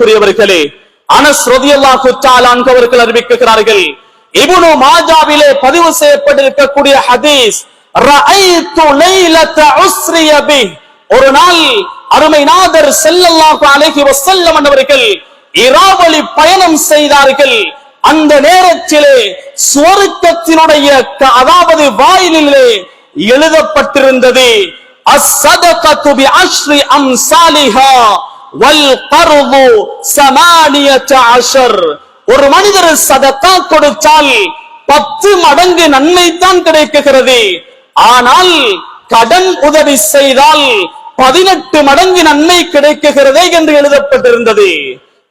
புரியவர்களே அனஸ் ரதியல்லாஹு தஆலா அவர்கள் அறிவிக்கிறார்கள் இப்னு மாஜாவிலே பதிவு செய்யப்பட்டிருக்கக்கூடிய ஹதீஸ் லைலத உஸ்ரிய பி ஒரு நாள் அருமை நாதர் ஸல்லல்லாஹு அலைஹி வஸல்லம் அவர்கள் இராவலி பயணம் செய்தார்கள். அந்த நேரத்திலே சுவர்க்கத்தினுடைய க- அதாவது வாயிலிலே எழுதப்பட்டிருந்தது அஸ்ஸதகத்து பிஅஷ்ரி அம்சாலிஹா வல் ஒரு மனிதர் சதத்தா கொடுத்தால் பத்து மடங்கு நன்மை தான் கிடைக்குகிறது. ஆனால் கடன் உதவி செய்தால் பதினெட்டு மடங்கு நன்மை கிடைக்குகிறதே என்று எழுதப்பட்டிருந்தது.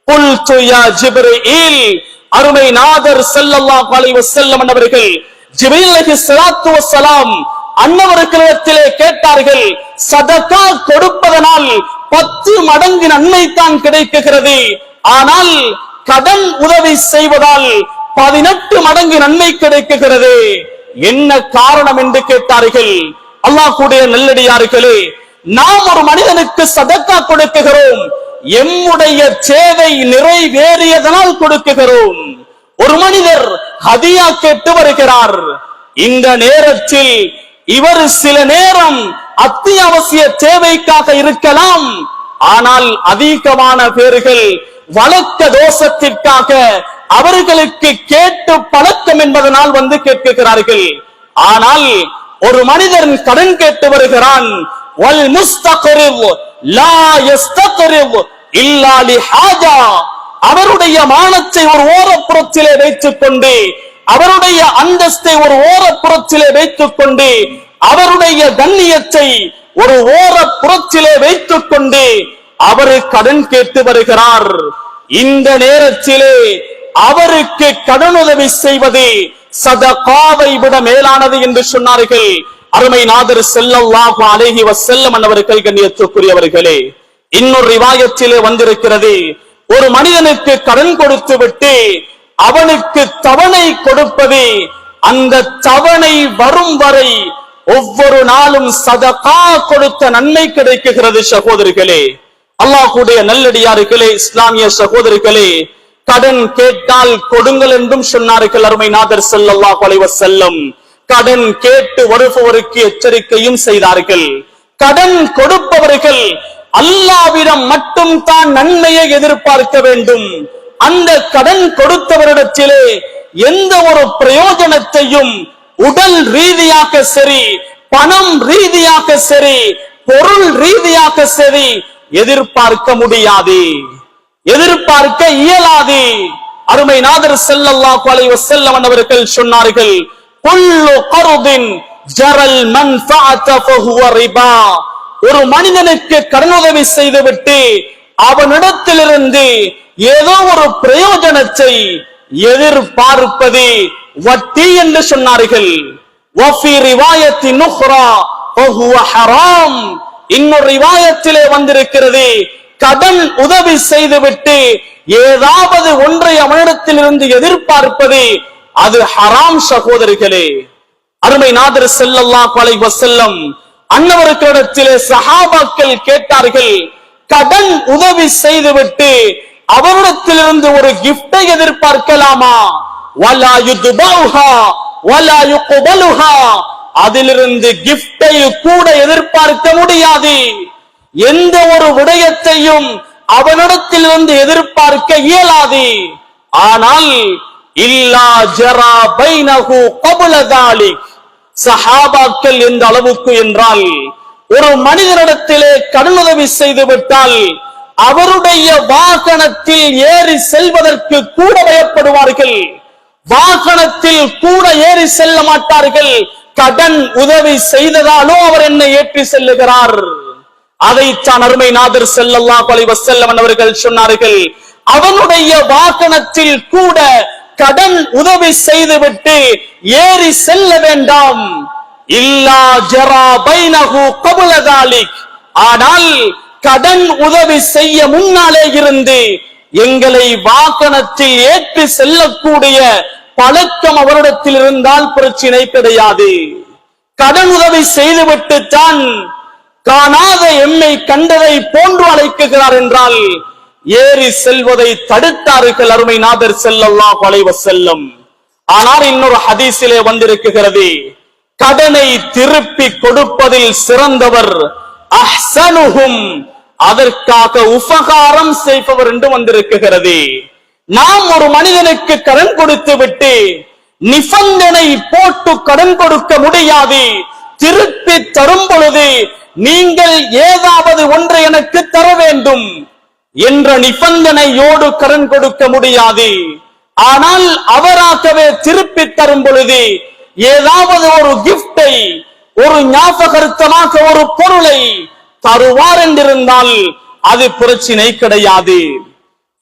குல்து யா ஜிப்ரீல். அருமை நாதர் செல்லல்லா அலைஹி செல்லம் அவர்கள் ஜிப்ரீல் அலைஹிஸ்ஸலாத்து வஸ்ஸலாம் அன்னவர்களிடத்திலே கேட்டார்கள் சதக்கா கொடுப்பதனால் பத்து மடங்கு நன்மை தான் கிடைக்குகிறது. ஆனால் கடன் உதவி செய்வதால் பதினெட்டு மடங்கு நன்மை கிடைக்குகிறது. என்ன காரணம் என்று கேட்டார்கள்? அல்லாஹுடைய நல்லடியார்களே நாம் ஒரு மனிதனுக்கு சதக்கா கொடுக்குகிறோம். எம்முடைய சேவை நிறைவேறியதனால் கொடுக்குகிறோம். ஒரு மனிதர் ஹதியா கேட்டு வருகிறார். இந்த நேரத்தில் இவர் சில நேரம் அத்தியாவசிய தேவைக்காக இருக்கலாம். ஆனால் அதிகமான பேர்கள் வழக்க தோஷத்திற்காக அவர்களுக்கு கேட்டு பழக்கம் என்பதனால் வந்து கேட்கிறார்கள் ஆனால் ஒரு மனிதன் கடன் கேட்டு வருகிறான். அவருடைய மானத்தை ஒரு ஓரப்புறத்திலே வைத்துக் கொண்டு அவருடைய அந்தஸ்தை ஒரு ஓரப்புறத்திலே வைத்துக் கொண்டு அவருடைய கண்ணியத்தை ஒரு ஓர புறத்திலே வைத்துக் கொண்டு அவரு கடன் கேட்டு வருகிறார். இந்த நேரத்திலே அவருக்கு கடனுதவி செய்வது சதகாவை விட மேலானது என்று சொன்னார்கள். அருமை நாதர் செல்லல்லாஹு அலைஹி வஸல்லம் அவர்கள் கண்ணியத்துக்குரியவர்களே இன்னொரு ரிவாயத்திலே வந்திருக்கிறது. ஒரு மனிதனுக்கு கடன் கொடுத்து விட்டு அவனுக்கு தவணை கொடுப்பது அந்த தவணை வரும் வரை ஒவ்வொரு நாளும் சதகா கொடுத்த நன்மை கிடைக்குகிறது சகோதரிகளே. அல்லாஹுடைய நல்லடியார்களே இஸ்லாமிய சகோதரிகளே கடன் கேட்டால் கொடுங்கள் என்றும் சொன்னார்கள் அருமை நாதர் செல்லல்லா கொலைவர் செல்லும் கடன் கேட்டு வருபவருக்கு எச்சரிக்கையும் செய்தார்கள். கடன் கொடுப்பவர்கள் அல்லாவிடம் மட்டும் தான் நன்மையை எதிர்பார்க்க வேண்டும். அந்த கடன் கொடுத்தவரிடத்திலே எந்த ஒரு பிரயோஜனத்தையும் உடல் ரீதியாக சரி பணம் ரீதியாக சரி பொருள் ரீதியாக சரி எதிர்பார்க்க முடியாது. எதிர்பார்க்க இயலாது. அருமை நாதர் செல்லல்லா கொலை வஸல்லம் அவர்கள் சொன்னார்கள் குல்லு கருதின் ஜரல் ரிபா. ஒரு மனிதனுக்கு கடனுதவி செய்துவிட்டு அவனிடத்திலிருந்து ஏதோ ஒரு பிரயோஜனத்தை எதிர்பார்ப்பது வட்டி என்று சொன்னார்கள். வஃபி ரிவாயத்தின் உஹ்ரா ஹராம். இன்னொரு ரிவாயத்திலே வந்திருக்கிறது. கடன் உதவி செய்துவிட்டு ஏதாவது ஒன்றை அவனிடத்திலிருந்து எதிர்பார்ப்பது அது ஹராம் சகோதரிகளே. அருமை நாதர் செல்லல்லா கொலை வசல்லம் அன்னவர்களிடத்திலே சஹாபாக்கள் கேட்டார்கள் கடன் உதவி செய்துவிட்டு அவரிடத்திலிருந்து ஒரு கிஃப்டை எதிர்பார்க்கலாமா? வலா யுத்பௌஹா வலா யுக்பலுஹா அதிலிருந்து கிஃப்டை கூட எதிர்பார்க்க முடியாது. எந்த ஒரு விடயத்தையும் அவனிடத்திலிருந்து எதிர்பார்க்க இயலாது. ஆனால் இல்லா ஜரா பைனஹு கபுலதாலி சஹாபாக்கள் எந்த அளவுக்கு என்றால் ஒரு மனிதனிடத்திலே கடனுதவி செய்து விட்டால் அவருடைய வாகனத்தில் ஏறி செல்வதற்கு கூட பயப்படுவார்கள். வாகனத்தில் கூட ஏறி செல்ல மாட்டார்கள். கடன் உதவி செய்ததாலோ அவர் என்னை ஏற்றி செல்லுகிறார். அதைத்தான் அருமை நாதர் செல்லல்லா அலைஹி வஸல்லம் அவர்கள் சொன்னார்கள். அவனுடைய வாகனத்தில் கூட கடன் உதவி செய்துவிட்டு ஏறி செல்ல வேண்டாம். இல்லா ஜரா பைனகு கபுலதாலிக் ஆனால் கடன் உதவி செய்ய முன்னாலே இருந்து எங்களை வாகனத்தில் ஏற்றி செல்லக்கூடிய பழக்கம் அவரிடத்தில் இருந்தால் பிரச்சினை கிடையாது. கடன் உதவி செய்துவிட்டு தான் காணாத எம்மை கண்டதை போன்று அழைக்குகிறார் என்றால் ஏறி செல்வதை தடுத்தார்கள் அருமை நாதர் செல்லல்லா அலைஹி செல்லும் ஆனால் இன்னொரு ஹதீசிலே வந்திருக்குகிறது கடனை திருப்பி கொடுப்பதில் சிறந்தவர் அஹ்சனுகும் அதற்காக உபகாரம் செய்பவர் என்று வந்திருக்குகிறது நாம் ஒரு மனிதனுக்கு கடன் கொடுத்து விட்டு நிபந்தனை போட்டு கடன் கொடுக்க முடியாது. திருப்பி தரும் பொழுது நீங்கள் ஏதாவது ஒன்று எனக்கு தர வேண்டும் என்ற நிபந்தனையோடு கடன் கொடுக்க முடியாது. ஆனால் அவராகவே திருப்பி தரும் பொழுது ஏதாவது ஒரு கிஃப்டை ஒரு ஞாபகார்த்தமாக ஒரு பொருளை தருவார் என்றிருந்தால் அது பிரச்சினை கிடையாது.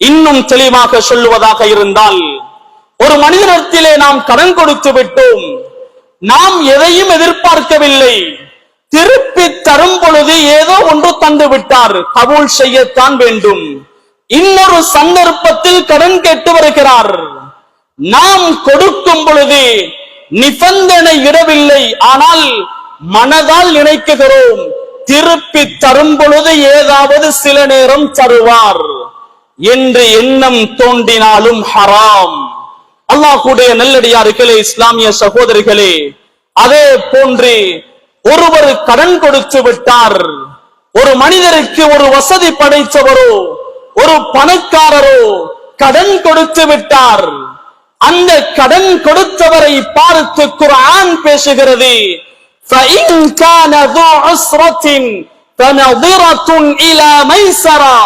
இன்னும் தெளிவாக சொல்லுவதாக இருந்தால் ஒரு மனிதனிடத்திலே நாம் கடன் கொடுத்து விட்டோம். நாம் எதையும் எதிர்பார்க்கவில்லை. திருப்பி தரும் பொழுது ஏதோ ஒன்று தந்து விட்டார். கபூல் செய்யத்தான் வேண்டும். இன்னொரு சந்தர்ப்பத்தில் கடன் கேட்டு வருகிறார். நாம் கொடுக்கும் பொழுது நிபந்தனை இடவில்லை. ஆனால் மனதால் நினைக்குகிறோம். திருப்பி தரும் பொழுது ஏதாவது சில நேரம் தருவார். என்று எண்ணம் தோன்றினாலும் ஹராம். அல்லாஹுடைய நல்லடியார்களே இஸ்லாமிய சகோதரிகளே அதே போன்று ஒருவர் கடன் கொடுத்து விட்டார். ஒரு மனிதருக்கு ஒரு வசதி படைத்தவரோ ஒரு பணக்காரரோ கடன் கொடுத்து விட்டார். அந்த கடன் கொடுத்தவரை பார்த்து குரான் பேசுகிறது. فَإِنْ كَانَ ذُو عُسْرَةٍ فَنَظِرَةٌ إِلَى مَيْسَرَةٍ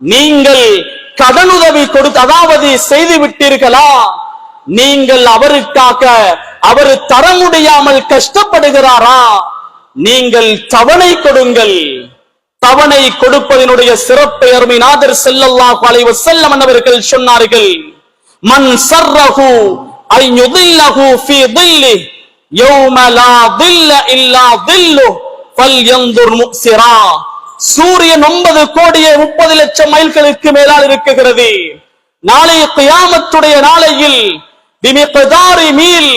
நீங்கள் கடனுதவி கொடுத்து அதாவது செய்து விட்டீர்களா நீங்கள் அவருக்காக அவர் தர முடியாமல் கஷ்டப்படுகிறாரா நீங்கள் தவணை கொடுங்கள் தவணை கொடுப்பதனுடைய சிறப்பை அருமைநாதர் ஸல்லல்லாஹு அலைஹி வஸல்லம் அவர்கள் சொன்னார்கள் மன் சர்ரஹு ஐ யுதில்லஹு ஃபீ தில்லி தில்ல இல்லா சூரியன் ஒன்பது கோடியே முப்பது லட்சம் மைல்களுக்கு மேலால் இருக்குகிறது. நாளைய கியாமத்துடைய நாளையில் மீல்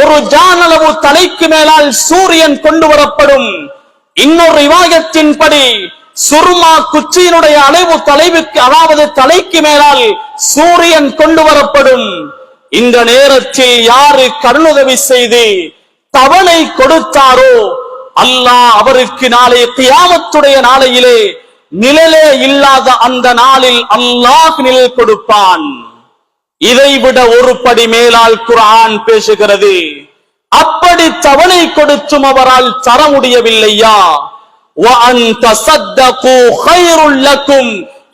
ஒரு ஜானளவு தலைக்கு மேலால் சூரியன் கொண்டு வரப்படும். இன்னொரு ரிவாயத்தின்படி சுருமா குச்சியினுடைய அளவு தலைவுக்கு அதாவது தலைக்கு மேலால் சூரியன் கொண்டு வரப்படும். இந்த நேரத்தில் யாரு கடனுதவி செய்து தவணை கொடுத்தாரோ அல்லாஹ் அவருக்கு நாளை கியாமத்துடைய நாளையிலே நிழலே இல்லாத அந்த நாளில் அல்லாஹ் நிழல் கொடுப்பான் இதைவிட ஒரு படி மேலால் குர்ஆன் பேசுகிறது அப்படி தவணை கொடுத்தும் அவரால் தர முடியவில்லையா وَأَن تَصَدَّقُوا خَيْرٌ لَكُمْ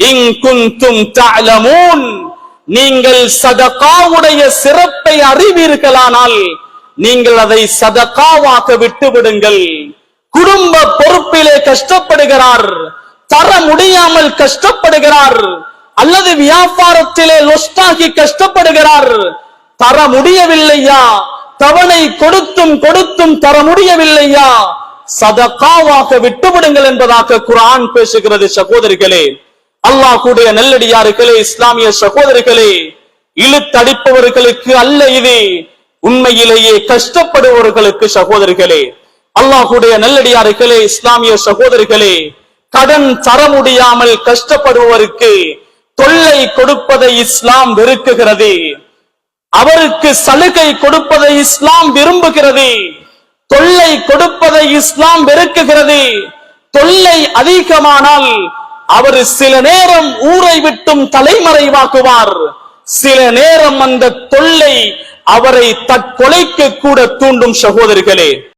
إِن كُنتُمْ تَعْلَمُونَ நீங்கள் சதகாவுடைய சிறப்பை அறிவீர்களானால் நீங்கள் அதை சதகாவாக விட்டு விடுங்கள் குடும்ப பொறுப்பிலே கஷ்டப்படுகிறார். தர முடியாமல் கஷ்டப்படுகிறார். அல்லது வியாபாரத்திலே லொஸ்டாகி கஷ்டப்படுகிறார். தர முடியவில்லையா? தவணை கொடுத்தும் கொடுத்தும் தர முடியவில்லையா? சதகாவாக விட்டுவிடுங்கள் என்பதாக குரான் பேசுகிறது சகோதரிகளே. அல்லாஹ் நெல்லடியார்களே இஸ்லாமிய சகோதரிகளே இழுத்தடிப்பவர்களுக்கு அல்ல இது. உண்மையிலேயே கஷ்டப்படுபவர்களுக்கு சகோதரிகளே அல்லாஹுடைய நல்லடியார்களே இஸ்லாமிய சகோதரிகளே கடன் தர முடியாமல் கஷ்டப்படுபவருக்கு தொல்லை கொடுப்பதை இஸ்லாம் வெறுக்குகிறது. அவருக்கு சலுகை கொடுப்பதை இஸ்லாம் விரும்புகிறது. தொல்லை கொடுப்பதை இஸ்லாம் வெறுக்குகிறது. தொல்லை அதிகமானால் அவர் சில நேரம் ஊரை விட்டும் தலைமறைவாக்குவார். சில நேரம் அந்த தொல்லை அவரை தற்கொலைக்கு கூட தூண்டும் சகோதரிகளே.